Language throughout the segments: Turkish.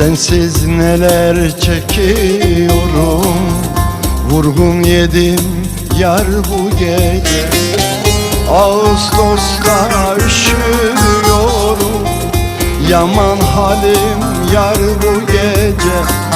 Sensiz neler çekiyorum? Vurgun yedim yar bu gece. Ağustos'ta üşüyorum Yaman halim yar bu gece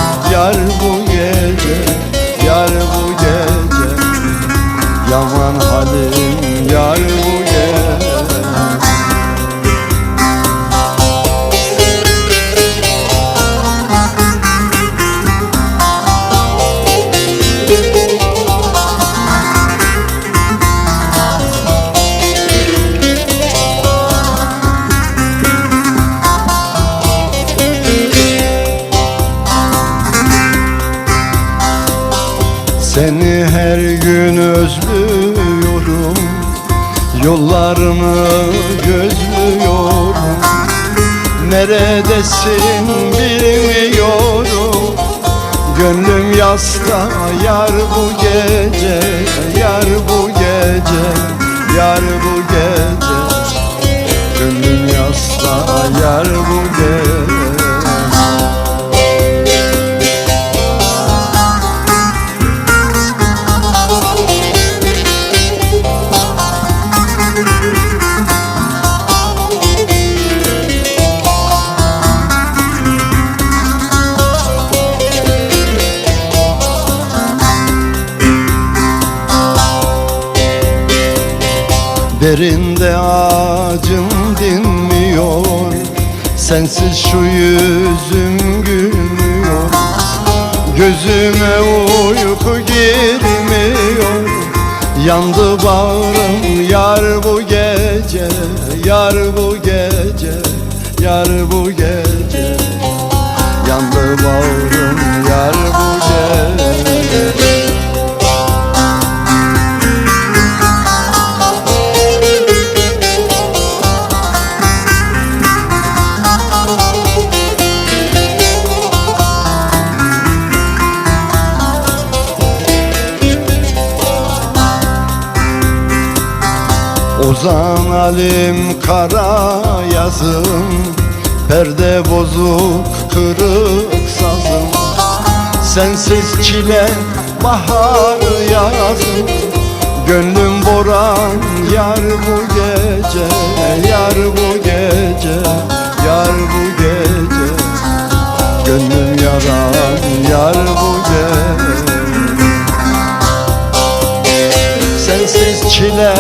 Seni her gün özlüyorum. Yollarını gözlüyorum. Neredesin bilmiyorum. Gönlüm yasta yar bu Derinde acım dinmiyor. Sensiz şu yüzüm gülmüyor. Gözüme uyku girmiyor. Yandı bağrım yar bu gece Yar bu gece Yar bu gece Ozan Alim kara yazım Perde bozuk kırık sazım. Sensiz çile bahar yazım Gönlüm boran yar bu gece Yar bu gece Yar bu gece. Gönlüm yaran yar bu gece. Sensiz çile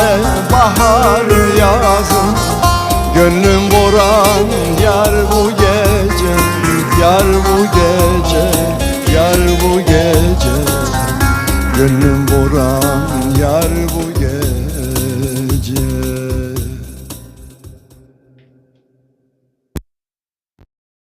Gönlüm boran yar bu gece Yar bu gece Yar bu gece. Gönlüm